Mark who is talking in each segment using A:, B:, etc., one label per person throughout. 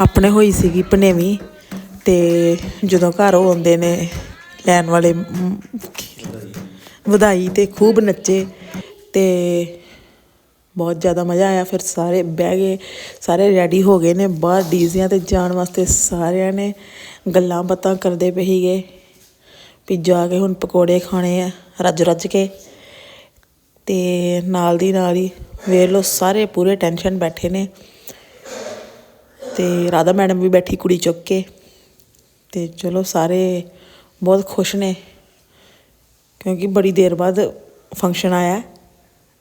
A: ਆਪਣੇ ਹੋਈ ਸੀਗੀ ਭਨੇਵੀਂ ਤੇ ਜਦੋਂ ਘਰ ਉਹ ਆਉਂਦੇ ਨੇ ਲੈਣ ਵਾਲੇ ਵਧਾਈ ਤੇ ਖੂਬ ਨੱਚੇ ਤੇ ਬਹੁਤ ਜ਼ਿਆਦਾ ਮਜ਼ਾ ਆਇਆ। ਫਿਰ ਸਾਰੇ ਬਹਿ ਗਏ, ਸਾਰੇ ਰੈਡੀ ਹੋ ਗਏ ਨੇ, ਬਾਹਰ ਡੀਜ਼ਿਆਂ ਤੇ ਜਾਣ ਵਾਸਤੇ ਸਾਰਿਆਂ ਨੇ ਗੱਲਾਂ ਬਾਤਾਂ ਕਰਦੇ ਪਏ ਸੀਗੇ ਵੀ ਜਾ ਕੇ ਹੁਣ ਪਕੌੜੇ ਖਾਣੇ ਆ, ਰੱਜ ਰੱਜ ਕੇ ਤੇ ਨਾਲ ਦੀ ਨਾਲ ਹੀ ਵੇਖ ਲਓ ਸਾਰੇ ਪੂਰੇ ਟੈਨਸ਼ਨ ਬੈਠੇ ਨੇ। ਤੇ ਰਾਧਾ ਮੈਡਮ ਵੀ ਬੈਠੀ ਕੁੜੀ ਚੁੱਕ ਕੇ। ਤੇ ਚਲੋ ਸਾਰੇ ਬਹੁਤ ਖੁਸ਼ ਨੇ, ਕਿਉਂਕਿ ਬੜੀ ਦੇਰ ਬਾਅਦ ਫੰਕਸ਼ਨ ਆਇਆ ਹੈ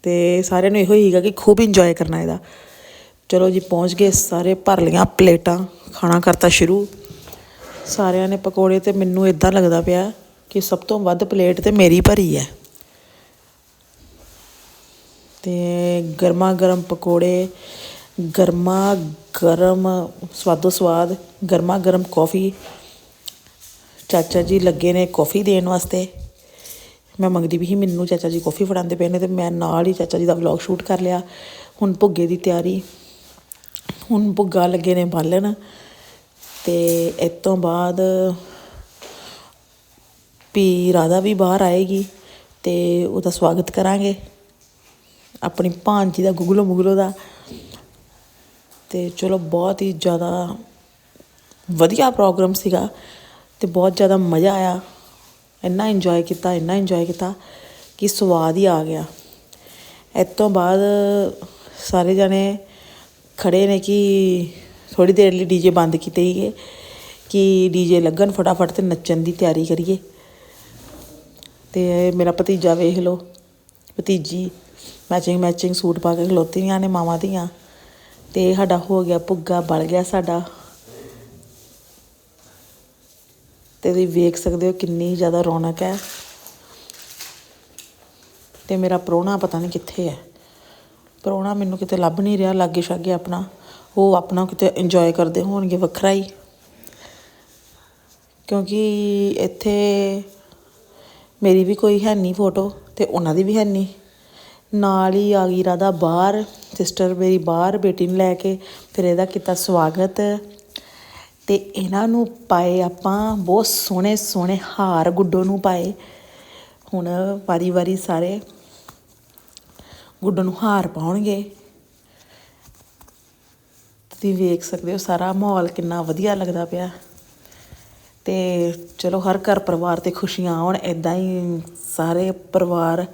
A: ਤੇ ਸਾਰਿਆਂ ਨੂੰ ਇਹੋ ਹੀ ਸੀਗਾ ਕਿ ਖੂਬ ਇੰਜੋਏ ਕਰਨਾ ਇਹਦਾ। ਚਲੋ ਜੀ, ਪਹੁੰਚ ਗਏ ਸਾਰੇ, ਭਰ ਲੀਆਂ ਪਲੇਟਾਂ, ਖਾਣਾ ਕਰਤਾ ਸ਼ੁਰੂ। ਸਾਰਿਆਂ ਨੇ ਪਕੌੜੇ ਤੇ ਮੈਨੂੰ ਇਦਾਂ ਲੱਗਦਾ ਪਿਆ ਕਿ ਸਭ ਤੋਂ ਵੱਧ ਪਲੇਟ ਤੇ ਮੇਰੀ ਭਰੀ ਹੈ। ਤੇ ਗਰਮਾ ਗਰਮ ਪਕੌੜੇ ਗਰਮਾ ਗਰਮ, ਸਵਾਦੋ ਸਵਾਦ ਗਰਮਾ ਗਰਮ ਕੌਫੀ ਚਾਚਾ ਜੀ ਲੱਗੇ ਨੇ ਕੌਫੀ ਦੇਣ ਵਾਸਤੇ। ਮੈਂ ਮੰਗਦੀ ਵੀ ਸੀ, ਮੈਨੂੰ ਚਾਚਾ ਜੀ ਕੌਫੀ ਫੜਾਉਂਦੇ ਪਏ ਨੇ ਤੇ ਮੈਂ ਨਾਲ ਹੀ ਚਾਚਾ ਜੀ ਦਾ ਵਲੌਗ ਸ਼ੂਟ ਕਰ ਲਿਆ। ਹੁਣ ਭੁੱਗੇ ਦੀ ਤਿਆਰੀ। ਹੁਣ ਭੁੱਗਾ ਲੱਗੇ ਨੇ ਬਾਲਣ। ਤੇ ਇਸ ਤੋਂ ਬਾਅਦ ਵੀ ਰਾਧਾ ਵੀ ਬਾਹਰ ਆਏਗੀ ਤੇ ਉਹਦਾ ਸਵਾਗਤ ਕਰਾਂਗੇ। ਆਪਣੀ ਭਾਂਜੀ ਦਾ ਗੁਗਲੋ ਮੁਗਲੋ ਦਾ। ਅਤੇ ਚਲੋ ਬਹੁਤ ਹੀ ਜ਼ਿਆਦਾ ਵਧੀਆ ਪ੍ਰੋਗਰਾਮ ਸੀਗਾ ਅਤੇ ਬਹੁਤ ਜ਼ਿਆਦਾ ਮਜ਼ਾ ਆਇਆ। ਇੰਨਾ ਇੰਜੋਏ ਕੀਤਾ, ਇੰਨਾ ਇੰਜੋਏ ਕੀਤਾ ਕਿ ਸਵਾਦ ਹੀ ਆ ਗਿਆ। ਇਸ ਤੋਂ ਬਾਅਦ ਸਾਰੇ ਜਣੇ ਖੜੇ ਨੇ ਕਿ ਥੋੜੀ ਦੇਰ ਲਈ ਡੀਜੇ ਬੰਦ ਕੀਤੇ ਸੀਗੇ ਕਿ ਡੀਜੇ ਲੱਗਣ ਫਟਾਫਟ ਤੇ ਨੱਚਣ ਦੀ ਤਿਆਰੀ ਕਰੀਏ। ਤੇ ਮੇਰਾ ਭਤੀਜਾ ਵੇਖ ਲਓ, ਭਤੀਜੀ ਮੈਚਿੰਗ ਮੈਚਿੰਗ ਸੂਟ ਪਾ ਕੇ ਖਲੋਤੀਆਂ ਨੇ ਮਾਵਾਂ ਦੀਆਂ ਤੇ ਸਾਡਾ ਹੋ ਗਿਆ ਭੁੱਗਾ ਬਲ ਗਿਆ ਸਾਡਾ। ਤੇ ਤੁਸੀਂ ਵੇਖ ਸਕਦੇ ਹੋ ਕਿੰਨੀ ਜ਼ਿਆਦਾ ਰੌਣਕ ਹੈ। ਤੇ ਮੇਰਾ ਪ੍ਰਾਹੁਣਾ ਪਤਾ ਨਹੀਂ ਕਿੱਥੇ ਹੈ। ਪ੍ਰਾਹੁਣਾ ਮੈਨੂੰ ਕਿਤੇ ਲੱਭ ਨਹੀਂ ਰਿਹਾ, ਲਾਗੇ ਛਾਗੇ ਆਪਣਾ। ਉਹ ਆਪਣਾ ਕਿਤੇ ਇੰਜੋਏ ਕਰਦੇ ਹੋਣਗੇ ਵੱਖਰਾ ਹੀ। ਕਿਉਂਕਿ ਇੱਥੇ ਮੇਰੀ ਵੀ ਕੋਈ ਹੈ ਨਹੀਂ ਫੋਟੋ ਤੇ ਉਹਨਾਂ ਦੀ ਵੀ ਹੈ ਨਹੀਂ। ਨਾਲ ਹੀ ਆ ਗਈ ਰਾਧਾ ਬਾਹਰ ਸਿਸਟਰ ਮੇਰੀ ਬਾਹਰ, ਬੇਟੀ ਨੂੰ ਲੈ ਕੇ, ਫਿਰ ਇਹਦਾ ਕੀਤਾ ਸਵਾਗਤ। ਤੇ ਇਹਨਾਂ ਨੂੰ ਪਾਏ ਆਪਾਂ ਬਹੁਤ ਸੋਹਣੇ ਸੋਹਣੇ ਹਾਰ ਗੁੱਡੋ ਨੂੰ ਪਾਏ। ਹੁਣ ਵਾਰੀ ਵਾਰੀ ਸਾਰੇ ਗੁੱਡੋ ਨੂੰ ਹਾਰ ਪਾਉਣਗੇ। ਤੁਸੀਂ ਵੇਖ ਸਕਦੇ ਹੋ ਸਾਰਾ ਮਾਹੌਲ ਕਿੰਨਾ ਵਧੀਆ ਲੱਗਦਾ ਪਿਆ। ਤੇ ਚਲੋ ਹਰ ਘਰ ਪਰਿਵਾਰ ਤੇ ਖੁਸ਼ੀਆਂ ਆਉਣ ਇਦਾਂ ਹੀ ਸਾਰੇ ਪਰਿਵਾਰ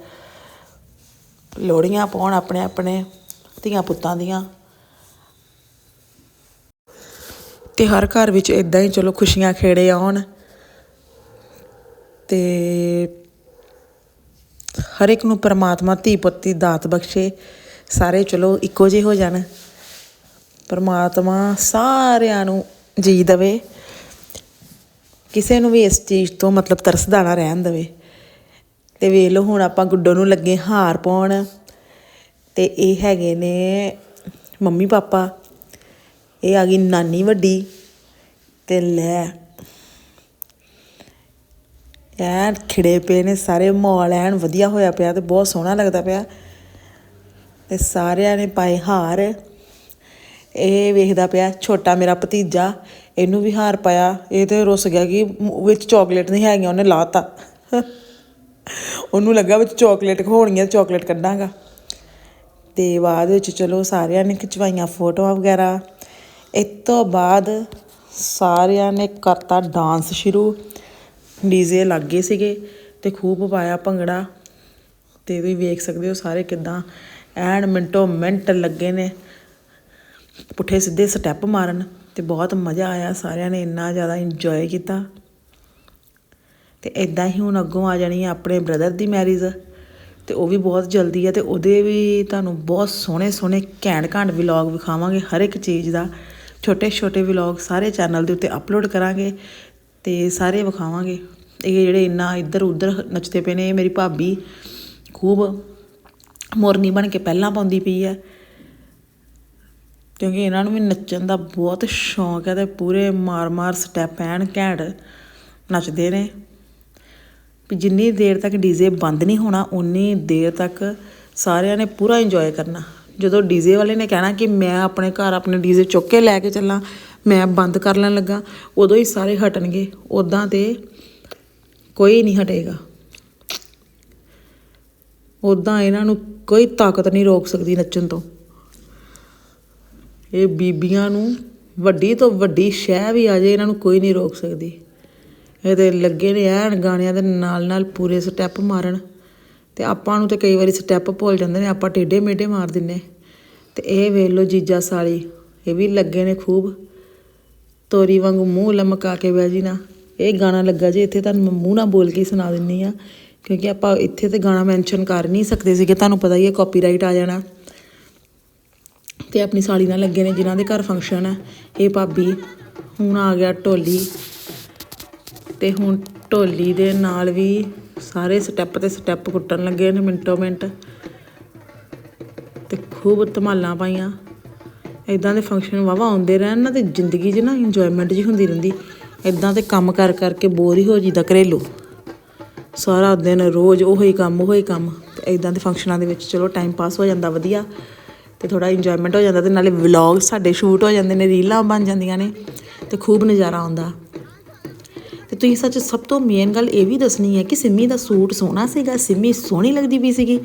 A: ਲੋਹੜੀਆਂ ਪਾਉਣ ਆਪਣੇ ਆਪਣੇ, ਧੀਆਂ ਪੁੱਤਾਂ ਦੀਆਂ। ਤੇ ਹਰ ਘਰ ਵਿੱਚ ਇਦਾਂ ਹੀ ਚਲੋ ਖੁਸ਼ੀਆਂ ਖੇੜੇ ਆਉਣ। ਤੇ ਹਰ ਇੱਕ ਨੂੰ ਪਰਮਾਤਮਾ ਧੀ ਪੁੱਤ ਦੀ ਦਾਤ ਬਖਸ਼ੇ। ਸਾਰੇ ਚਲੋ ਇੱਕੋ ਜਿਹੇ ਹੋ ਜਾਣ। ਪਰਮਾਤਮਾ ਸਾਰਿਆਂ ਨੂੰ ਜੀ ਦਵੇ। ਕਿਸੇ ਨੂੰ ਵੀ ਇਸ ਚੀਜ਼ ਤੋਂ ਮਤਲਬ ਤਰਸਦਾ ਨਾ ਰਹਿਣ ਦਵੇ। ਤੇ ਵੇਖ ਲਓ ਹੁਣ ਆਪਾਂ ਗੁੱਡੋ ਨੂੰ ਲੱਗੇ ਹਾਰ ਪਾਉਣ। ਤੇ ਇਹ ਹੈਗੇ ਨੇ ਮੰਮੀ ਪਾਪਾ। ਇਹ ਆ ਗਈ ਨਾਨੀ ਵੱਡੀ। ਤੇ ਲੈ। ਐਨ ਖਿੜੇ ਪਏ ਨੇ ਸਾਰੇ, ਮਾਹੌਲ ਐਨ ਵਧੀਆ ਹੋਇਆ ਪਿਆ ਤੇ ਬਹੁਤ ਸੋਹਣਾ ਲੱਗਦਾ ਪਿਆ। ਤੇ ਸਾਰਿਆਂ ਨੇ ਪਾਏ ਹਾਰ। ਇਹ ਵੇਖਦਾ ਪਿਆ ਛੋਟਾ ਮੇਰਾ ਭਤੀਜਾ, ਇਹਨੂੰ ਵੀ ਹਾਰ ਪਾਇਆ। ਇਹ ਤੇ ਰੁੱਸ ਗਿਆ ਕਿ ਵਿੱਚ ਚਾਕਲੇਟ ਨਹੀਂ ਹੈਗੀਆਂ, ਉਹਨੇ ਲਾਤਾ। ਉਹਨੂੰ ਲੱਗਾ ਵਿੱਚ ਚਾਕਲੇਟ ਹੋਣਗੀਆਂ ਚਾਕਲੇਟ ਕੱਢਾਂਗਾ। ਤੇ ਬਾਅਦ ਵਿੱਚ ਚਲੋ ਸਾਰਿਆਂ ਨੇ ਖਿਚਵਾਈਆਂ ਫੋਟੋਆਂ ਵਗੈਰਾ। ਇਸ ਤੋਂ ਬਾਅਦ ਸਾਰਿਆਂ ਨੇ ਕਰਤਾ ਡਾਂਸ ਸ਼ੁਰੂ। ਡੀਜ਼ੇ ਲੱਗੇ ਸੀਗੇ ਤੇ ਖੂਬ ਪਾਇਆ ਭੰਗੜਾ। ਤੇ ਤੁਸੀਂ ਵੇਖ ਸਕਦੇ ਹੋ ਸਾਰੇ ਕਿਦਾਂ ਐਨ ਮਿੰਟੋ ਮਿੰਟ ਲੱਗੇ ਨੇ। ਪੁੱਠੇ ਸਿੱਧੇ ਸਟੈਪ ਮਾਰਨ ਤੇ ਬਹੁਤ ਮਜ਼ਾ ਆਇਆ, ਸਾਰਿਆਂ ਨੇ ਇੰਨਾ ਜ਼ਿਆਦਾ ਇੰਜੋਏ ਕੀਤਾ। ਤੇ ਇਦਾਂ ਹੀ ਹੁਣ ਅੱਗੋਂ ਆ ਜਾਣੀ ਹੈ ਆਪਣੇ ਬ੍ਰਦਰ ਦੀ ਮੈਰਿਜ ਤੇ ਉਹ ਵੀ ਬਹੁਤ ਜਲਦੀ ਹੈ ਤੇ ਉਹਦੇ ਵੀ ਤੁਹਾਨੂੰ ਬਹੁਤ ਸੋਹਣੇ ਸੋਹਣੇ ਘੈਂਟ ਘੈਂਟ ਵਲੌਗ ਵਿਖਾਵਾਂਗੇ ਹਰ ਇੱਕ ਚੀਜ਼ ਦਾ। ਛੋਟੇ ਛੋਟੇ ਵਲੌਗ ਸਾਰੇ ਚੈਨਲ ਦੇ ਉੱਤੇ ਅਪਲੋਡ ਕਰਾਂਗੇ ਤੇ ਸਾਰੇ ਵਿਖਾਵਾਂਗੇ। ਇਹ ਜਿਹੜੇ ਇੰਨਾ ਇੱਧਰ ਉੱਧਰ ਨੱਚਦੇ ਪਏ ਨੇ, ਇਹ ਮੇਰੀ ਭਾਬੀ ਖੂਬ ਮੋਰਨੀ ਬਣ ਕੇ ਪਹਿਲਾਂ ਪਾਉਂਦੀ ਪਈ ਹੈ ਕਿਉਂਕਿ ਇਹਨਾਂ ਨੂੰ ਵੀ ਨੱਚਣ ਦਾ ਬਹੁਤ ਸ਼ੌਂਕ ਹੈ ਤੇ ਪੂਰੇ ਮਾਰ-ਮਾਰ ਸਟੈਪ ਐਨ ਘੈਂਟ ਨੱਚਦੇ ਨੇ। ਵੀ ਜਿੰਨੀ ਦੇਰ ਤੱਕ ਡੀਜ਼ੇ ਬੰਦ ਨਹੀਂ ਹੋਣਾ ਉਨੀ ਦੇਰ ਤੱਕ ਸਾਰਿਆਂ ਨੇ ਪੂਰਾ ਇੰਜੋਏ ਕਰਨਾ। ਜਦੋਂ ਡੀਜ਼ੇ ਵਾਲੇ ਨੇ ਕਹਿਣਾ ਕਿ ਮੈਂ ਆਪਣੇ ਘਰ ਆਪਣੇ ਡੀਜ਼ੇ ਚੁੱਕ ਕੇ ਲੈ ਕੇ ਚੱਲਾਂ, ਮੈਂ ਬੰਦ ਕਰ ਲੈਣ ਲੱਗਾ, ਉਦੋਂ ਹੀ ਸਾਰੇ ਹਟਣਗੇ। ਉਦਾਂ ਤੇ ਕੋਈ ਨਹੀਂ ਹਟੇਗਾ। ਉਦਾਂ ਇਹਨਾਂ ਨੂੰ ਕੋਈ ਤਾਕਤ ਨਹੀਂ ਰੋਕ ਸਕਦੀ ਨੱਚਣ ਤੋਂ। ਇਹ ਬੀਬੀਆਂ ਨੂੰ ਵੱਡੀ ਤੋਂ ਵੱਡੀ ਸ਼ਹਿ ਵੀ ਆ ਜਾਏ ਇਹਨਾਂ ਨੂੰ ਕੋਈ ਨਹੀਂ ਰੋਕ ਸਕਦੀ। ਇਹਦੇ ਲੱਗੇ ਨੇ ਐਨ ਗਾਣਿਆਂ ਦੇ ਨਾਲ ਨਾਲ ਪੂਰੇ ਸਟੈਪ ਮਾਰਨ। ਤੇ ਆਪਾਂ ਨੂੰ ਤੇ ਕਈ ਵਾਰੀ ਸਟੈਪ ਭੁੱਲ ਜਾਂਦੇ ਨੇ, ਆਪਾਂ ਟੇਢੇ ਮੇਢੇ ਮਾਰ ਦਿੰਨੇ। ਤੇ ਇਹ ਵੇਖ ਲਓ ਜੀਜਾ ਸਾਲੀ, ਇਹ ਵੀ ਲੱਗੇ ਨੇ ਖੂਬ। ਤੋਰੀ ਵਾਂਗੂ ਮੂੰਹ ਲਮਕਾ ਕੇ ਬਹਿ ਜੀ ਨਾ। ਇਹ ਗਾਣਾ ਲੱਗਾ ਜੇ, ਇੱਥੇ ਤੁਹਾਨੂੰ ਮੈਂ ਮੂੰਹ ਨਾਲ ਬੋਲ ਕੇ ਸੁਣਾ ਦਿੰਨੀ ਆ। ਕਿਉਂਕਿ ਆਪਾਂ ਇੱਥੇ ਤੇ ਗਾਣਾ ਮੈਂਸ਼ਨ ਕਰ ਨਹੀਂ ਸਕਦੇ ਸੀਗੇ, ਤੁਹਾਨੂੰ ਪਤਾ ਹੀ ਹੈ ਕਾਪੀਰਾਈਟ ਆ ਜਾਣਾ। ਤੇ ਆਪਣੀ ਸਾਲੀ ਨਾਲ ਲੱਗੇ ਨੇ, ਜਿਨ੍ਹਾਂ ਦੇ ਘਰ ਫੰਕਸ਼ਨ ਹੈ ਇਹ ਭਾਬੀ, ਹੁਣ ਆ ਗਿਆ ਢੋਲੀ। ਤੇ ਹੁਣ ਢੋਲੀ ਦੇ ਨਾਲ ਵੀ ਸਾਰੇ ਸਟੈਪ ਤੇ ਸਟੈਪ ਕੁੱਟਣ ਲੱਗੇ ਨੇ ਮਿੰਟੋ ਮਿੰਟ। ਤੇ ਖੂਬ ਧਮਾਲਾਂ ਪਾਈਆਂ। ਇਦਾਂ ਦੇ ਫੰਕਸ਼ਨ ਵਾਵਾ ਆਉਂਦੇ ਰਹਿਣ ਨਾ ਤੇ ਜ਼ਿੰਦਗੀ 'ਚ ਨਾ ਇੰਜੋਇਮੈਂਟ ਜੀ ਹੁੰਦੀ ਰਹਿੰਦੀ। ਇਦਾਂ ਤੇ ਕੰਮ ਕਰ ਕਰਕੇ ਬੋਰ ਹੀ ਹੋ ਜੀਦਾ ਘਰੇਲੂ। ਸਾਰਾ ਦਿਨ ਰੋਜ਼ ਉਹੀ ਕੰਮ ਉਹੀ ਕੰਮ। ਤੇ ਇਦਾਂ ਦੇ ਫੰਕਸ਼ਨਾਂ ਦੇ ਵਿੱਚ ਚਲੋ ਟਾਈਮ ਪਾਸ ਹੋ ਜਾਂਦਾ ਵਧੀਆ ਤੇ ਥੋੜਾ ਇੰਜੋਇਮੈਂਟ ਹੋ ਜਾਂਦਾ ਤੇ ਨਾਲੇ ਵਲੌਗ ਸਾਡੇ ਸ਼ੂਟ ਹੋ ਜਾਂਦੇ ਨੇ, ਰੀਲਾਂ ਬਣ ਜਾਂਦੀਆਂ ਨੇ ਤੇ ਖੂਬ ਨਜ਼ਾਰਾ ਆਉਂਦਾ। ਤੇ ਤੁਸੀਂ ਸੱਚ ਸਭ ਤੋਂ ਮੇਨ ਗੱਲ ਇਹ ਵੀ ਦੱਸਣੀ ਹੈ ਕਿ ਸਿੰਮੀ ਦਾ ਸੂਟ ਸੋਹਣਾ ਸੀਗਾ, ਸਿੰਮੀ ਸੋਹਣੀ ਲੱਗਦੀ ਪਈ ਸੀਗੀ।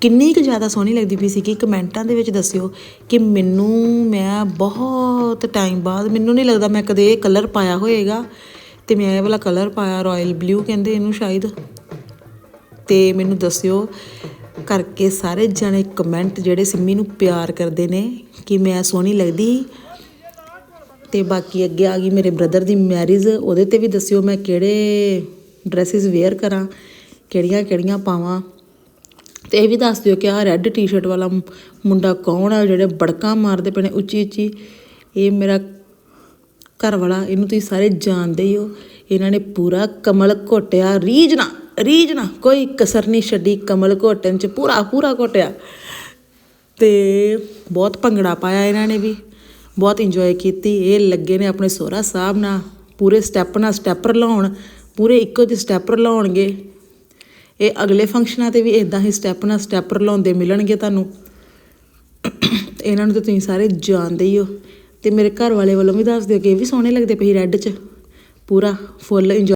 A: ਕਿੰਨੀ ਕੁ ਜ਼ਿਆਦਾ ਸੋਹਣੀ ਲੱਗਦੀ ਪਈ ਸੀਗੀ, ਕਮੈਂਟਾਂ ਦੇ ਵਿੱਚ ਦੱਸਿਓ ਕਿ ਮੈਨੂੰ ਮੈਂ ਬਹੁਤ ਟਾਈਮ ਬਾਅਦ, ਮੈਨੂੰ ਨਹੀਂ ਲੱਗਦਾ ਮੈਂ ਕਦੇ ਇਹ ਕਲਰ ਪਾਇਆ ਹੋਏਗਾ। ਤੇ ਮੈਂ ਇਹ ਵਾਲਾ ਕਲਰ ਪਾਇਆ ਰਾਇਲ ਬਲੂ ਕਹਿੰਦੇ ਇਹਨੂੰ ਸ਼ਾਇਦ। ਤੇ ਮੈਨੂੰ ਦੱਸਿਓ ਕਰਕੇ ਸਾਰੇ ਜਣੇ ਕਮੈਂਟ ਜਿਹੜੇ ਸਿੰਮੀ ਨੂੰ ਪਿਆਰ ਕਰਦੇ ਨੇ ਕਿ ਮੈਂ ਸੋਹਣੀ ਲੱਗਦੀ ਤੇ ਬਾਕੀ ਅੱਗੇ ਆ ਗਈ ਮੇਰੇ ਬ੍ਰਦਰ ਦੀ ਮੈਰਿਜ ਉਹਦੇ ਤੇ ਵੀ ਦੱਸਿਓ ਮੈਂ ਕਿਹੜੇ ਡਰੈਸਸ ਵੇਅਰ ਕਰਾਂ, ਕਿਹੜੀਆਂ ਕਿਹੜੀਆਂ ਪਾਵਾਂ। ਤੇ ਇਹ ਵੀ ਦੱਸ ਦਿਓ ਕਿ ਆਹ ਰੈੱਡ ਟੀ-ਸ਼ਰਟ ਵਾਲਾ ਮੁੰਡਾ ਕੌਣ ਆ, ਜਿਹੜੇ ਬੜਕਾਂ ਮਾਰਦੇ ਪਏ ਨੇ ਉੱਚੀ ਉੱਚੀ। ਇਹ ਮੇਰਾ ਘਰ ਵਾਲਾ ਇਹਨੂੰ ਤੁਸੀਂ ਸਾਰੇ ਜਾਣਦੇ ਹੀ ਹੋ। ਇਹਨਾਂ ਨੇ ਪੂਰਾ ਕਮਲ ਘੋਟਿਆ ਰੀਝ ਨਾ, ਕੋਈ ਕਸਰ ਨਹੀਂ ਛੱਡੀ ਕਮਲ ਘੋਟਣ ਚ, ਪੂਰਾ ਪੂਰਾ ਘੋਟਿਆ। ਤੇ ਬਹੁਤ ਭੰਗੜਾ ਪਾਇਆ ਇਹਨਾਂ ਨੇ ਵੀ। ਬਹੁਤ ਇੰਜੋਏ ਕੀਤੀ। ਇਹ ਲੱਗੇ ਨੇ ਆਪਣੇ ਸੋਹਰਾ ਸਾਹਿਬ ਨਾਲ। ਪੂਰੇ ਸਟੈਪ ਨਾਲ ਸਟੈਪਰ ਲਾਉਣ। ਪੂਰੇ ਇੱਕੋ ਜਿਹੇ ਸਟੈਪਰ ਲਾਉਣਗੇ। ਇਹ ਅਗਲੇ ਫੰਕਸ਼ਨਾਂ ਤੇ ਵੀ ਇਦਾਂ ਹੀ ਸਟੈਪ ਨਾਲ ਸਟੈਪਰ ਲਾਉਂਦੇ ਮਿਲਣਗੇ ਤੁਹਾਨੂੰ। ਤੇ ਇਹਨਾਂ ਨੂੰ ਤਾਂ ਤੁਸੀਂ ਸਾਰੇ ਜਾਣਦੇ ਹੀ ਹੋ। ਤੇ ਮੇਰੇ ਘਰ ਵਾਲੇ ਵੱਲੋਂ ਵੀ ਦੱਸ ਦਿਓ ਕਿ ਇਹ ਵੀ ਸੋਹਣੇ ਲੱਗਦੇ ਪਈ ਰੈੱਡ 'ਚ। ਪੂਰਾ ਫੁੱਲ ਇੰਜੋਏ